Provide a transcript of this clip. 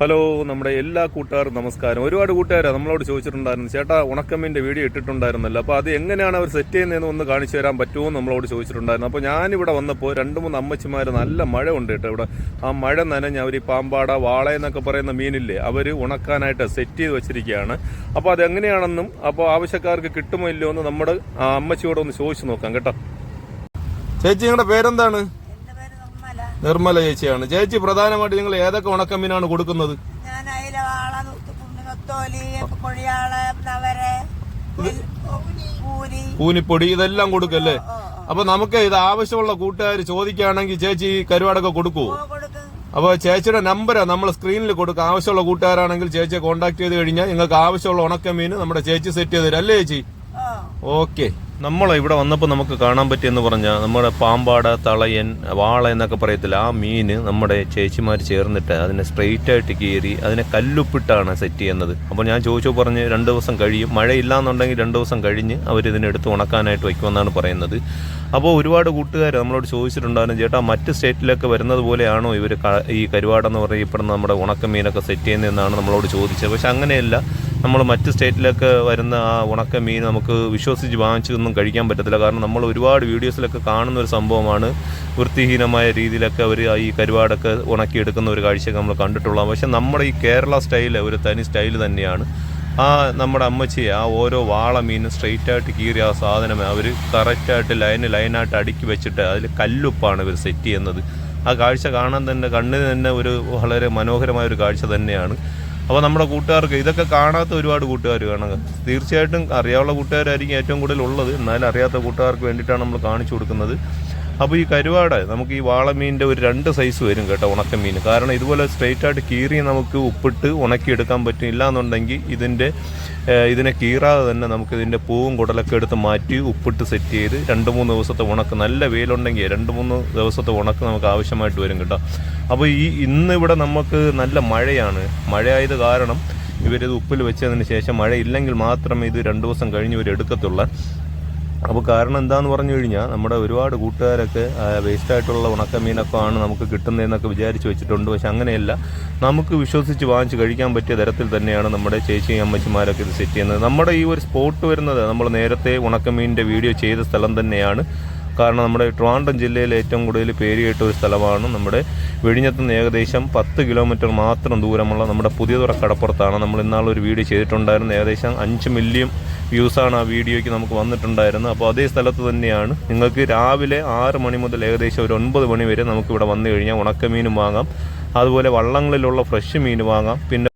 Hello നമ്മുടെ എല്ലാ കൂട്ടുകാരും നമസ്കാരം. ഒരുപാട് കൂട്ടുകാരാണ് നമ്മളോട് ചോദിച്ചിട്ടുണ്ടായിരുന്നു ചേട്ടാ ഉണക്കമ്മീന്റെ വീഡിയോ ഇട്ടിട്ടുണ്ടായിരുന്നല്ലോ അപ്പോൾ അത് എങ്ങനെയാണ് അവർ സെറ്റ് ചെയ്യുന്നതെന്ന് ഒന്ന് കാണിച്ചു തരാൻ പറ്റുമോ? നമ്മളോട് ചോദിച്ചിട്ടുണ്ടായിരുന്നു. അപ്പോൾ ഞാനിവിടെ വന്നപ്പോൾ രണ്ട് മൂന്ന് അമ്മച്ചിമാർ നല്ല മഴ ഉണ്ട് കേട്ടോ ഇവിടെ. ആ മഴ നനഞ്ഞ് അവർ ഈ പാമ്പാട വാള എന്നൊക്കെ പറയുന്ന മീനില്ലേ അവർ ഉണക്കാനായിട്ട് സെറ്റ് ചെയ്ത് വെച്ചിരിക്കുകയാണ്. അപ്പോൾ അത് എങ്ങനെയാണെന്നും അപ്പോൾ ആവശ്യക്കാർക്ക് കിട്ടുമോ ഇല്ലയോ എന്ന് നമ്മുടെ അമ്മച്ചിയോട് ഒന്ന് ചോദിച്ചു നോക്കാം കേട്ടോ. ചേച്ചി നിങ്ങളുടെ പേരെന്താണ്? നിർമ്മല ചേച്ചിയാണ്. ചേച്ചി പ്രധാനമായിട്ട് നിങ്ങൾ ഏതൊക്കെ ഉണക്കമീനാണ് കൊടുക്കുന്നത്? പൂനിപ്പൊടി ഇതെല്ലാം കൊടുക്കല്ലേ. അപ്പൊ നമുക്ക് ഇത് ആവശ്യമുള്ള കൂട്ടുകാർ ചോദിക്കുകയാണെങ്കിൽ ചേച്ചി കരുവാടൊക്കെ കൊടുക്കുവോ? അപ്പൊ അപ്പോൾ ചേച്ചിയുടെ നമ്പർ നമ്മൾ സ്ക്രീനിൽ കൊടുക്കുക. ആവശ്യമുള്ള കൂട്ടുകാരാണെങ്കിൽ ചേച്ചിയെ കോൺടാക്ട് ചെയ്ത് കഴിഞ്ഞാൽ നിങ്ങൾക്ക് ആവശ്യമുള്ള ഉണക്കമീൻ നമ്മുടെ ചേച്ചി സെറ്റ് ചെയ്ത് തരും. അല്ലേ ചേച്ചി? ഓക്കെ. നമ്മൾ ഇവിടെ വന്നപ്പോൾ നമുക്ക് കാണാൻ പറ്റിയെന്ന് പറഞ്ഞാൽ നമ്മുടെ പാമ്പാട തളയൻ വാള എന്നൊക്കെ പറയത്തില്ല. ആ മീൻ നമ്മുടെ ചേച്ചിമാർ ചേർന്നിട്ട് അതിനെ സ്ട്രെയിറ്റ് ആയിട്ട് കീറി അതിനെ കല്ലുപ്പിട്ടാണ് സെറ്റ് ചെയ്യുന്നത്. അപ്പോൾ ഞാൻ ചോദിച്ചു പറഞ്ഞ് രണ്ട് ദിവസം കഴിയും. മഴയില്ലാന്നുണ്ടെങ്കിൽ രണ്ട് ദിവസം കഴിഞ്ഞ് അവർ ഇതിനെടുത്ത് ഉണക്കാനായിട്ട് വയ്ക്കുമെന്നാണ് പറയുന്നത്. അപ്പോൾ ഒരുപാട് കൂട്ടുകാർ നമ്മളോട് ചോദിച്ചിട്ടുണ്ടായിരുന്നു ചേട്ടാ മറ്റ് സ്റ്റേറ്റിലൊക്കെ വരുന്നത് പോലെയാണോ ഇവർ ഈ കരുവാടെന്ന് പറയപ്പെടുന്ന നമ്മുടെ ഉണക്കമീനൊക്കെ സെറ്റ് ചെയ്യുന്നതെന്നാണ് നമ്മളോട് ചോദിച്ചത്? പക്ഷെ അങ്ങനെയല്ല. നമ്മൾ മറ്റ് സ്റ്റേറ്റിലൊക്കെ വരുന്ന ആ ഉണക്ക മീൻ നമുക്ക് വിശ്വസിച്ച് വാങ്ങിച്ചൊന്നും കഴിക്കാൻ പറ്റത്തില്ല. കാരണം നമ്മൾ ഒരുപാട് വീഡിയോസിലൊക്കെ കാണുന്ന ഒരു സംഭവമാണ്. വൃത്തിഹീനമായ രീതിയിലൊക്കെ അവർ ഈ കരുവാടൊക്കെ ഉണക്കിയെടുക്കുന്ന ഒരു കാഴ്ചയൊക്കെ നമ്മൾ കണ്ടിട്ടുള്ളത് പക്ഷേ നമ്മുടെ ഈ കേരള സ്റ്റൈൽ ഒരു തനി സ്റ്റൈൽ തന്നെയാണ്. ആ നമ്മുടെ അമ്മച്ചി ആ ഓരോ വാള മീനും സ്ട്രെയിറ്റായിട്ട് കീറിയ ആ സാധനം അവർ കറക്റ്റായിട്ട് ലൈന് ലൈനായിട്ട് അടുക്കി വെച്ചിട്ട് അതിൽ കല്ലുപ്പാണ് ഇവർ സെറ്റ് ചെയ്യുന്നത്. ആ കാഴ്ച കാണാൻ തന്നെ കണ്ണിന് തന്നെ ഒരു വളരെ മനോഹരമായ ഒരു കാഴ്ച തന്നെയാണ്. അപ്പോൾ നമ്മുടെ കൂട്ടുകാർക്ക് ഇതൊക്കെ കാണാത്ത ഒരുപാട് കൂട്ടുകാർ കാണുക. തീർച്ചയായിട്ടും അറിയാവുള്ള കൂട്ടുകാരായിരിക്കും ഏറ്റവും കൂടുതൽ ഉള്ളത്. എന്നാലും അറിയാത്ത കൂട്ടുകാർക്ക് വേണ്ടിയിട്ടാണ് നമ്മൾ കാണിച്ചു കൊടുക്കുന്നത്. അപ്പോൾ ഈ കരുവാട് നമുക്ക് ഈ വാളമീനിന്റെ ഒരു രണ്ട് സൈസ് വരും കേട്ടോ ഉണക്കമീൻ കാരണം ഇതുപോലെ സ്ട്രെയിറ്റ് ആയിട്ട് കീറി നമുക്ക് ഉപ്പിട്ട് ഉണക്കിയെടുക്കാൻ പറ്റും എന്നുണ്ടെങ്കിൽ ഇതിന്റെ ഇതിനെ കീറാതെ തന്നെ നമുക്ക് ഇതിന്റെ പൂവും കുടലൊക്കെ എടുത്ത് മാറ്റി ഉപ്പിട്ട് സെറ്റ് ചെയ്ത് രണ്ട് മൂന്ന് ദിവസത്തെ ഉണക്ക് നല്ല വെയിലുണ്ടെങ്കിൽ രണ്ട് മൂന്ന് ദിവസത്തെ ഉണക്ക് നമുക്ക് ആവശ്യമായിട്ട് വരും കേട്ടോ. അപ്പോൾ ഈ ഇന്നിവിടെ നമുക്ക് നല്ല മഴയാണ്. മഴയായത് കാരണം ഇവരിത് ഉപ്പിൽ വെച്ചതിന് ശേഷം മഴ ഇല്ലെങ്കിൽ മാത്രമേ ഇത് രണ്ട് ദിവസം കഴിഞ്ഞ് ഇവർ എടുക്കത്തുള്ളൂ. അപ്പോൾ കാരണം എന്താന്ന് പറഞ്ഞു കഴിഞ്ഞാൽ നമ്മുടെ ഒരുപാട് കൂട്ടുകാരൊക്കെ വേസ്റ്റ് ആയിട്ടുള്ള ഉണക്കമീനൊക്കെ ആണ് നമുക്ക് കിട്ടുന്നതെന്നൊക്കെ വിചാരിച്ച് വെച്ചിട്ടുണ്ട്. പക്ഷെ അങ്ങനെയല്ല. നമുക്ക് വിശ്വസിച്ച് വാങ്ങിച്ച് കഴിക്കാൻ പറ്റിയ തരത്തിൽ തന്നെയാണ് നമ്മുടെ ചേച്ചിയും അമ്മച്ചിമാരൊക്കെ ഇത് സെറ്റ് ചെയ്യുന്നത്. നമ്മുടെ ഈ ഒരു സ്പോട്ട് വരുന്നത് നമ്മൾ നേരത്തെ ഉണക്കമീനിന്റെ വീഡിയോ ചെയ്ത സ്ഥലം തന്നെയാണ്. കാരണം നമ്മുടെ ട്രിവാൻഡ്രം ജില്ലയിൽ ഏറ്റവും കൂടുതൽ പേര് കേട്ട ഒരു സ്ഥലമാണ് നമ്മുടെ വെടിഞ്ഞത്ത് നിന്ന് ഏകദേശം പത്ത് കിലോമീറ്റർ മാത്രം ദൂരമുള്ള നമ്മുടെ പുതിയതുറ കടപ്പുറത്താണ്. നമ്മൾ ഇന്നാളൊരു വീഡിയോ ചെയ്തിട്ടുണ്ടായിരുന്നു. ഏകദേശം അഞ്ച് മില്യൺ വ്യൂസാണ് ആ വീഡിയോയ്ക്ക് നമുക്ക് വന്നിട്ടുണ്ടായിരുന്നത്. അപ്പോൾ അതേ സ്ഥലത്ത് തന്നെയാണ്. നിങ്ങൾക്ക് രാവിലെ ആറ് മണി മുതൽ ഏകദേശം ഒരു ഒൻപത് മണി വരെ നമുക്ക് ഇവിടെ വന്നു കഴിഞ്ഞാൽ ഉണക്കമീനും വാങ്ങാം. അതുപോലെ വള്ളങ്ങളിലുള്ള ഫ്രഷ് മീൻ വാങ്ങാം. പിന്നെ